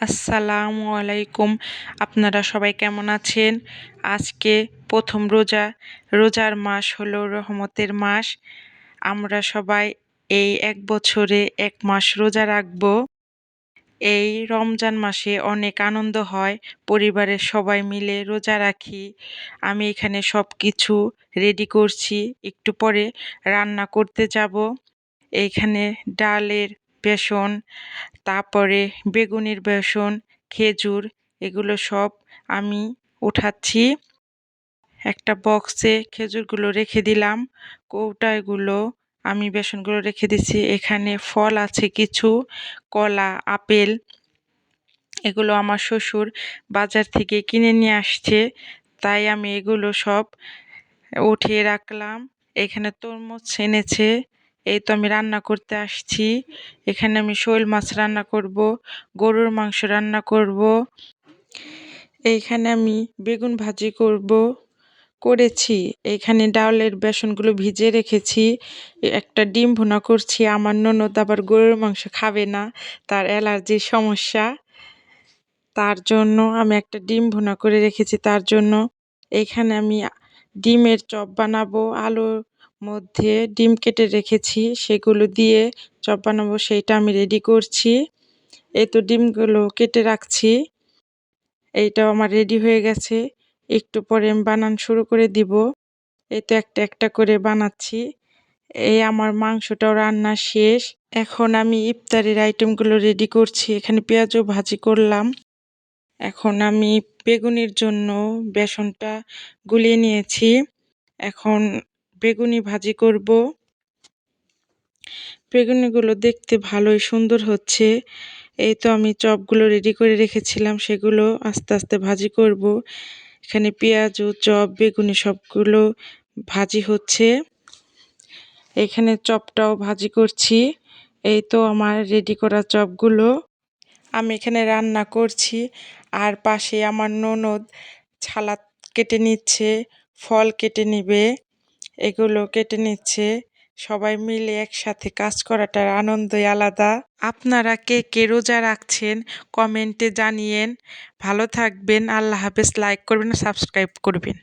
আসসালামু আলাইকুম আপনারা সবাই কেমন আছেন? আজকে প্রথম রোজা, রোজার মাস হলো রহমতের মাস। আমরা সবাই এই এক বছরে এক মাস রোজা রাখব। এই রমজান মাসে অনেক আনন্দ হয়, পরিবারের সবাই মিলে রোজা রাখি। আমি এখানে সব কিছু রেডি করছি। একটু পরে রান্না করতে যাব। এইখানে ডালের বেসন, তারপরে বেগুনের বেসন, খেজুর, এগুলো সব আমি উঠাচ্ছি। একটা বক্সে খেজুরগুলো রেখে দিলাম কৌটাগুলো আমি বেসনগুলো রেখে দিচ্ছি। এখানে ফল আছে কিছু, কলা, আপেল, এগুলো আমার শ্বশুর বাজার থেকে কিনে নিয়ে আসছে, তাই আমি এগুলো সব উঠিয়ে রাখলাম। এখানে তরমুজ এনেছে এই তো আমি রান্না করতে আসছি। এখানে আমি শোল মাছ রান্না করব, গরুর মাংস রান্না করব। এইখানে আমি বেগুন ভাজি করব, করেছি। এইখানে ডালের বেসনগুলো ভিজে রেখেছি। একটা ডিম ভুনা করছি, আমার ননদ আবার গরুর মাংস খাবে না, তার অ্যালার্জির সমস্যা। তার জন্য আমি একটা ডিম ভুনা করে রেখেছি, তার জন্য। এইখানে আমি ডিমের চপ বানাবো আলুর মধ্যে ডিম কেটে রেখেছি, সেগুলো দিয়ে চপ বানাবো, সেইটা আমি রেডি করছি। এই তো ডিমগুলো কেটে রাখছি। এইটাও আমার রেডি হয়ে গেছে। একটু পরে আমি বানান শুরু করে দিব। এই তো একটা একটা করে বানাচ্ছি। এই আমার মাংসটাও রান্না শেষ। এখন আমি ইফতারের আইটেমগুলো রেডি করছি। এখানে পেঁয়াজও ভাজি করলাম। এখন আমি বেগুনের জন্য বেসনটা গুলিয়ে নিয়েছি। এখন বেগুনি ভাজি করব। বেগুনিগুলো দেখতে ভালোই সুন্দর হচ্ছে। এই তো আমি চপগুলো রেডি করে রেখেছিলাম, সেগুলো আস্তে আস্তে ভাজি করব। এখানে পেঁয়াজ ও চপ, বেগুনি সবগুলো ভাজি হচ্ছে। এখানে চপটাও ভাজি করছি। এই তো আমার রেডি করা চপগুলো। আমি এখানে রান্না করছি। আর পাশে আমার ননদ ছালা কেটে নিচ্ছে, ফল কেটে নিবে। এগুলো কেটে নিচ্ছে। সবাই মিলে একসাথে কাজ করাটার আনন্দই আলাদা। আপনারা কে কে রোজা রাখছেন কমেন্টে জানিয়েন। ভালো থাকবেন, আল্লাহ হাফেজ। লাইক করবেন, সাবস্ক্রাইব করবেন।